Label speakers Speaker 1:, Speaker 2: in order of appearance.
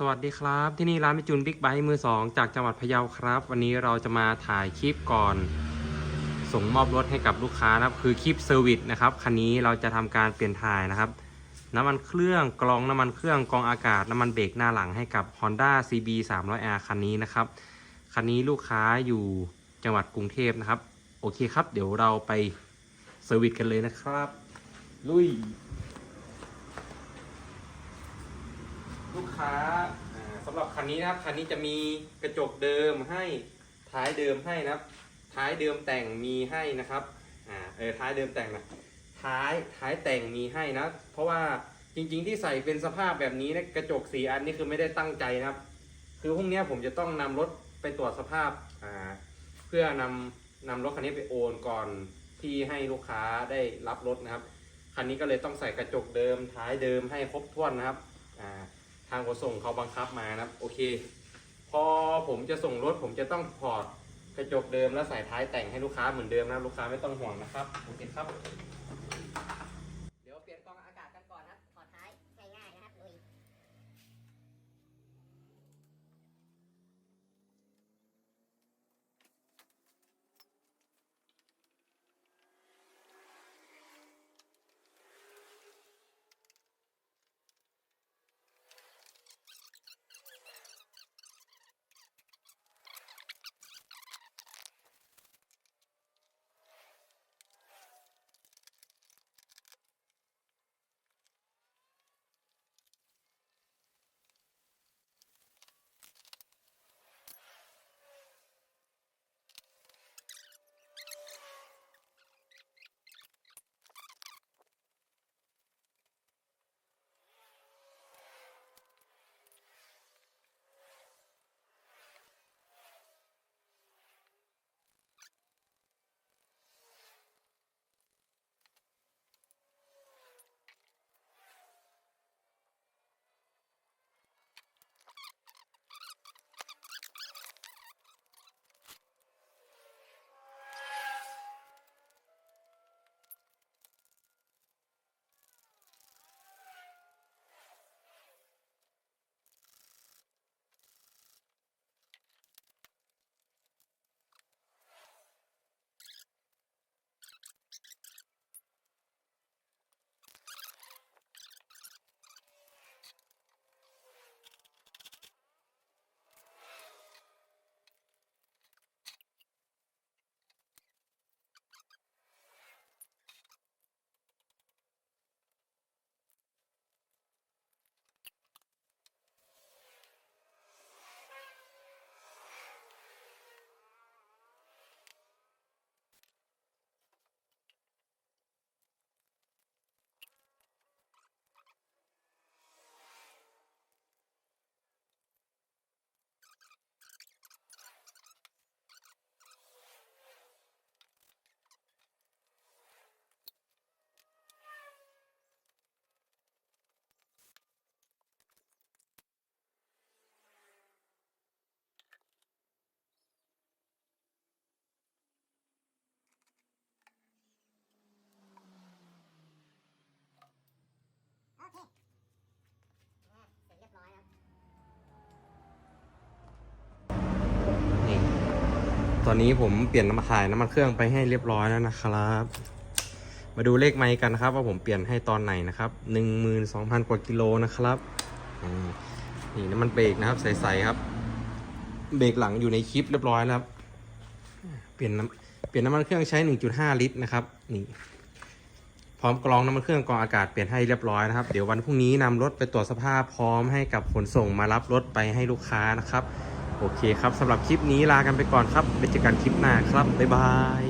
Speaker 1: สวัสดีครับ ที่นี่ร้านมิจูนบิ๊กไบค์มือสองจากจังหวัดพะเยาครับ วันนี้เราจะมาถ่ายคลิปก่อน ส่งมอบรถให้กับลูกค้านะครับ คือคลิปเซอร์วิสนะครับคันนี้เราจะทำการเปลี่ยนถ่ายนะครับ น้ำมันเครื่องกรองน้ำมันเครื่องกรองอากาศน้ำมันเบรกหน้าหลังให้กับ Honda CB 300R คันนี้นะครับคันนี้ลูกค้าอยู่จังหวัดกรุงเทพนะครับ โอเคครับ เดี๋ยวเราไปเซอร์วิสกันเลยนะครับ ลุย ลูกค้าอ่าสำหรับคันนี้นะครับคันนี้จะมีกระจกเดิมให้ท้ายเดิมให้นะครับ ท้ายเดิมแต่งมีให้นะครับอ่าเออท้ายเดิมแต่งนะท้ายท้ายแต่งมีให้นะ เพราะว่าจริงๆที่ใส่เป็นสภาพแบบนี้นะกระจกสีอันนี้คือไม่ได้ตั้งใจนะครับ คือพรุ่งนี้ผมจะต้องนำรถไปตรวจสภาพอ่าเพื่อนำนำรถคันนี้ไปโอนก่อนที่ให้ลูกค้าได้รับรถนะครับคันนี้ก็เลยต้องใส่กระจกเดิมท้ายเดิมให้ครบถ้วนนะครับอ่า ทางขนส่งเขาบังคับมานะครับ โอเค พอผมจะส่งรถผมจะต้องถอดกระจกเดิมแล้วใส่ท้ายแต่งให้ลูกค้าเหมือนเดิมนะลูกค้าไม่ต้องห่วงนะครับโอเคครับ ตอนนี้ผมเปลี่ยนน้ำมันถ่ายน้ำมันเครื่องไปให้เรียบร้อยแล้วนะครับ มาดูเลขไมค์กันนะครับ ว่าผมเปลี่ยนให้ตอนไหนนะครับหนึ่งมืสองพันกว่ากิโลนะครับนี่น้ำมันเบรกนะครับใสๆครับ เบรกหลังอยู่ในคลิปเรียบร้อยแล้วครับเปลี่ยนน้ำเปลี่ยนน้ำมันเครื่องใช้ 1.5 ลิตรนะครับนี่พร้อมกรองน้ำมันเครื่องกรองอากาศเปลี่ยนให้เรียบร้อยนะครับเดี๋ยววันพรุ่งนี้นำรถไปตรวจสภาพพร้อมให้กับขนส่งมารับรถไปให้ลูกค้านะครับ โอเคครับสำหรับคลิปนี้ลากันไปก่อนครับไปเจอกันคลิปหน้าครับบ๊ายบาย